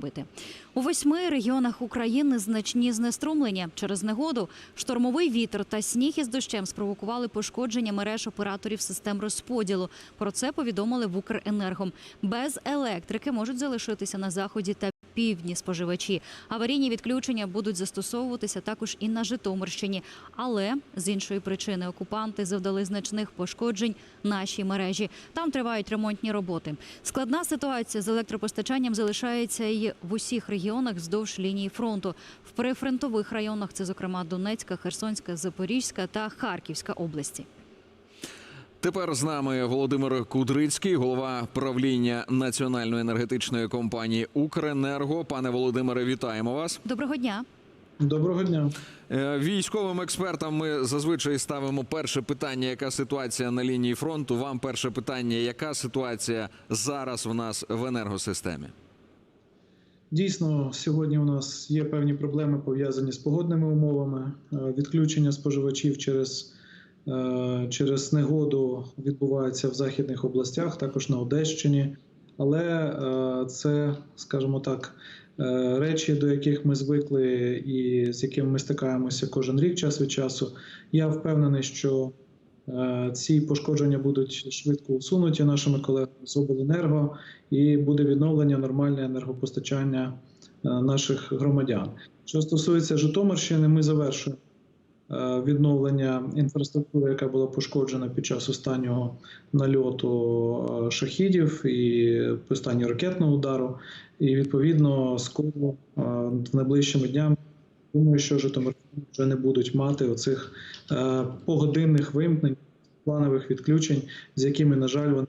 робити. У восьми регіонах України значні знеструмлення через негоду. Штормовий вітер та сніг із дощем спровокували пошкодження мереж операторів систем розподілу. Про це повідомили в Укренерго. Без електрики можуть залишитися на заході та півдні споживачі. Аварійні відключення будуть застосовуватися також і на Житомирщині. Але з іншої причини окупанти завдали значних пошкоджень нашій мережі. Там тривають ремонтні роботи. Складна ситуація з електропостачанням залишається і в усіх регіонах вздовж лінії фронту. В прифронтових районах це, зокрема, Донецька, Херсонська, Запорізька та Харківська області. Тепер з нами Володимир Кудрицький, голова правління національної енергетичної компанії Укренерго. Пане Володимире, вітаємо вас. Доброго дня. Доброго дня. Е, Військовим експертам ми зазвичай ставимо перше питання, яка ситуація на лінії фронту. Вам перше питання, яка ситуація зараз в нас в енергосистемі? Дійсно, сьогодні у нас є певні проблеми пов'язані з погодними умовами. Е, Відключення споживачів через, через негоду відбуваються в західних областях, також на Одещині. Але е, це, скажімо так, е, речі, до яких ми звикли і з якими ми стикаємося кожен рік час від часу. Я впевнений, що е, ці пошкодження будуть швидко усунуті нашими колегами з обленерго, і буде відновлення нормальне енергопостачання е, наших громадян. Що стосується Житомирщини, ми завершуємо е, відновлення інфраструктури, яка була пошкоджена під час останнього нальоту е, шахідів і останнього ракетного удару. І відповідно скоро е, найближчими днями. Думаю, що Житомир вже не будуть мати оцих е, погодинних вимкнень, планових відключень, з якими, на жаль, вони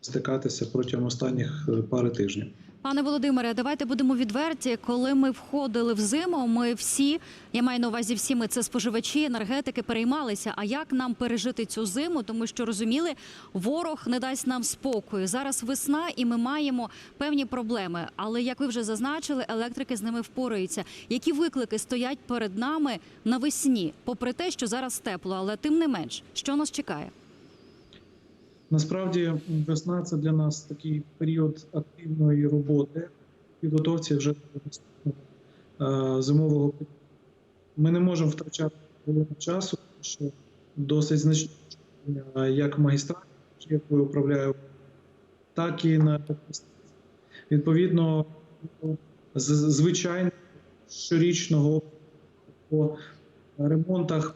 стикатися протягом останніх е, пари тижнів. Пане Володимире, давайте будемо відверті. Коли ми входили в зиму, ми всі, я маю на увазі, всі ми це споживачі, енергетики переймалися. А як нам пережити цю зиму? Тому що розуміли, ворог не дасть нам спокою. Зараз весна, і ми маємо певні проблеми. Але як ви вже зазначили, електрики з ними впораються. Які виклики стоять перед нами навесні, попри те, що зараз тепло, але тим не менш, що нас чекає? Насправді, весна це для нас такий період активної роботи, підготовці вже до е, зимового періоду. Ми не можемо втрачати хвилину часу, тому що досить значні як в магістраті, якою управляю, так і на. Відповідно, звичайно щорічного по ремонтах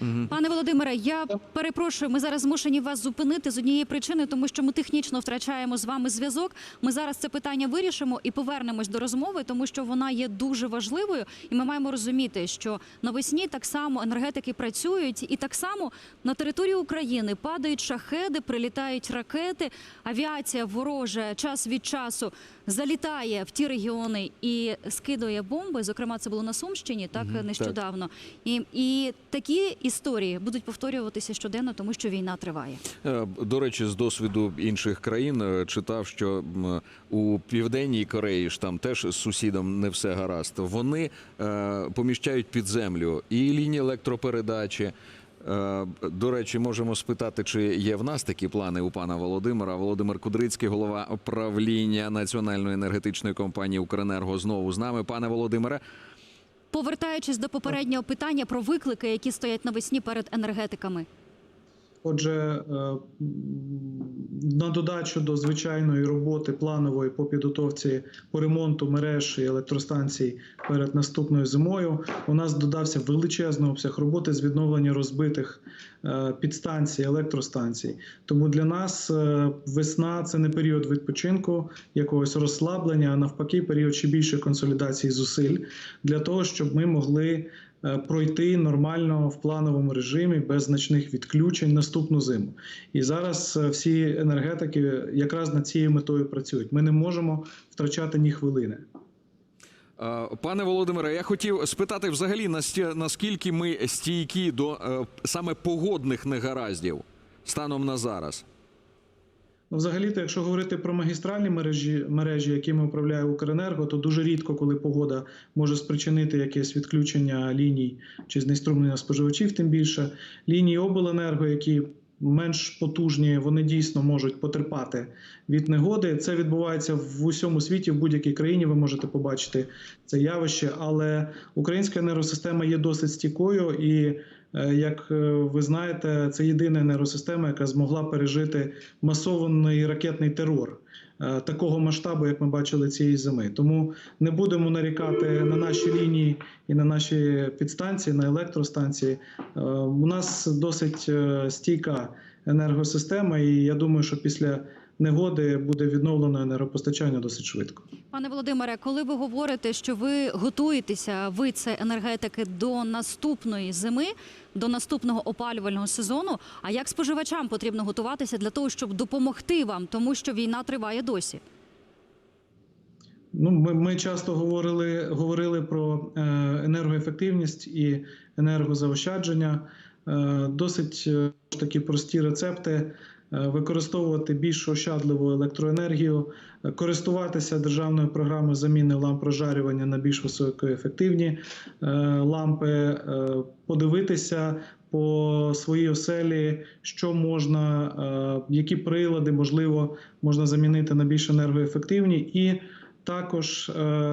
Угу. Пане Володимире, я перепрошую, ми зараз змушені вас зупинити з однієї причини, тому що ми технічно втрачаємо з вами зв'язок. Ми зараз це питання вирішимо і повернемось до розмови, тому що вона є дуже важливою, і ми маємо розуміти, що навесні так само енергетики працюють, і так само на території України падають шахеди, прилітають ракети, авіація ворожа час від часу залітає в ті регіони і скидує бомби. Зокрема, це було на Сумщині, так. нещодавно. І, і такі історії будуть повторюватися щоденно, тому що війна триває. Е, До речі, з досвіду інших країн е, читав, що у південній Кореї ж там теж з сусідом не все гаразд. Вони е, поміщають під землю і лінії електропередачі. До речі, можемо спитати, чи є в нас такі плани у пана Володимира. Володимир Кудрицький, голова правління національної енергетичної компанії Укренерго, знову з нами. Пане Володимире, Повертаючись до попереднього питання про виклики, які стоять навесні перед енергетиками. Отже, е, на додачу до звичайної роботи планової по підготовці по ремонту мереж і електростанцій перед наступною зимою, у нас додався величезний обсяг роботи з відновлення розбитих е, підстанцій, електростанцій. Тому для нас е, весна це не період відпочинку, якогось розслаблення, а навпаки, період ще більше консолідації зусиль для того, щоб ми могли пройти нормально в плановому режимі без значних відключень наступну зиму. І зараз е, всі енергетики якраз над цією метою працюють. Ми не можемо втрачати ні хвилини. Е, Пане Володимире, я хотів спитати взагалі наскільки ми стійкі до е, саме погодних негараздів станом на зараз. Ну, взагалі-то, якщо говорити про магістральні мережі, мережі, якими управляє Укренерго, то дуже рідко, коли погода може спричинити якесь відключення ліній чи знеструмлення споживачів, тим більше лінії обленерго, які менш потужні, вони дійсно можуть потерпати від негоди. Це відбувається в усьому світі, в будь-якій країні. Ви можете побачити це явище, але українська енергосистема є досить стійкою і. Е, Як е, ви знаєте, це єдина енергосистема, яка змогла пережити масований ракетний терор е, такого масштабу, як ми бачили цієї зими. Тому не будемо нарікати на наші лінії і на наші підстанції, на електростанції. У нас досить стійка енергосистема, і я думаю, що після негоди буде відновлено енергопостачання досить швидко. Пане Володимире, коли ви говорите, що ви готуєтеся, ви це енергетики до наступної зими, до наступного опалювального сезону. А як споживачам потрібно готуватися для того, щоб допомогти вам, тому що війна триває досі? Ну, ми, ми часто говорили, говорили про е, енергоефективність і енергозаощадження. Е, досить е, такі прості рецепти. Е, Використовувати більш ощадливу електроенергію, е, користуватися державною програмою заміни ламп прожарювання на більш високоефективні е, лампи, подивитися по своїй оселі, що можна, які прилади можливо можна замінити на більш енергоефективні, і також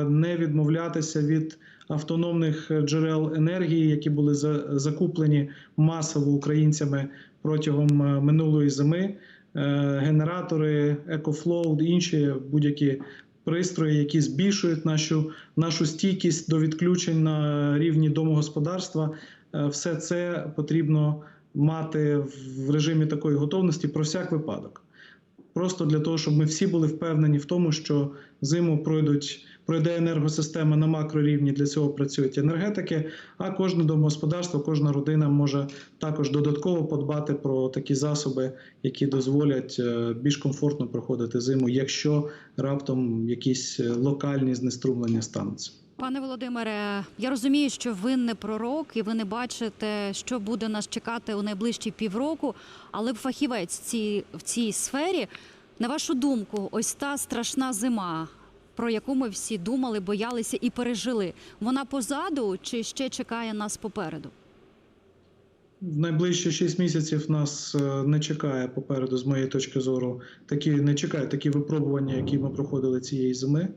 не відмовлятися від автономних джерел енергії, які були закуплені масово українцями протягом е, минулої зими. Е, Генератори, EcoFlow, інші будь-які пристрої, які збільшують нашу, нашу стійкість до відключень на рівні домогосподарства. Е, Все це потрібно мати в режимі такої готовності про всяк випадок. Просто для того, щоб ми всі були впевнені в тому, що зиму пройдуть, пройде енергосистема на макрорівні. Для цього працюють енергетики. А кожне домогосподарство, кожна родина може також додатково подбати про такі засоби, які дозволять е, більш комфортно проходити зиму, якщо раптом якісь е, локальні знеструмлення стануться. Пане Володимире, я розумію, що ви не пророк і ви не бачите, що буде нас чекати у найближчі півроку. Але фахівець в цій, в цій сфері, на вашу думку, ось та страшна зима, про яку ми всі думали, боялися і пережили. Вона позаду чи ще чекає нас попереду? В найближчі 6 місяців нас е, не чекає попереду, з моєї точки зору, такі не чекають такі випробування, які ми проходили цієї зими.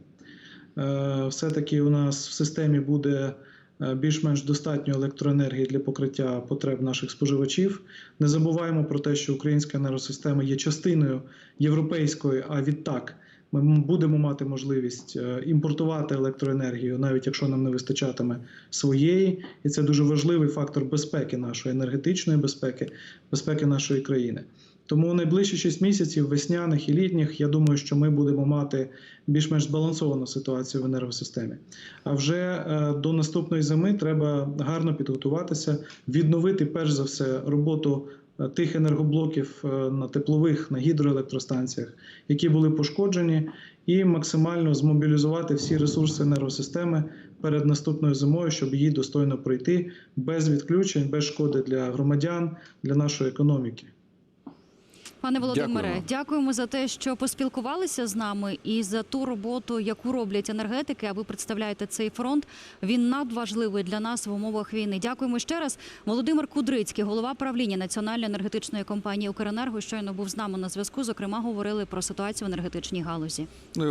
Е, Все-таки у нас в системі буде е, більш-менш достатньо електроенергії для покриття потреб наших споживачів. Не забуваємо про те, що українська енергосистема є частиною європейської, а відтак ми будемо мати можливість е, імпортувати електроенергію, навіть якщо нам не вистачатиме своєї, і це дуже важливий фактор безпеки нашої енергетичної безпеки, безпеки нашої країни. Тому найближчі 6 місяців, весняних і літніх, я думаю, що ми будемо мати більш-менш збалансовану ситуацію в енергосистемі. А вже е, до наступної зими треба гарно підготуватися, відновити перш за все роботу тих енергоблоків е, на теплових, на гідроелектростанціях, які були пошкоджені, і максимально змобілізувати всі ресурси енергосистеми перед наступною зимою, щоб її достойно пройти без відключень, без шкоди для громадян, для нашої економіки. Пане Володимире, Дякуємо. дякуємо за те, що поспілкувалися з нами і за ту роботу, яку роблять енергетики. А ви представляєте цей фронт. Він надважливий для нас в умовах війни. Дякуємо ще раз. Володимир Кудрицький, голова правління Національної енергетичної компанії Укренерго, щойно був з нами на зв'язку. Зокрема, говорили про ситуацію в енергетичній галузі. Ну,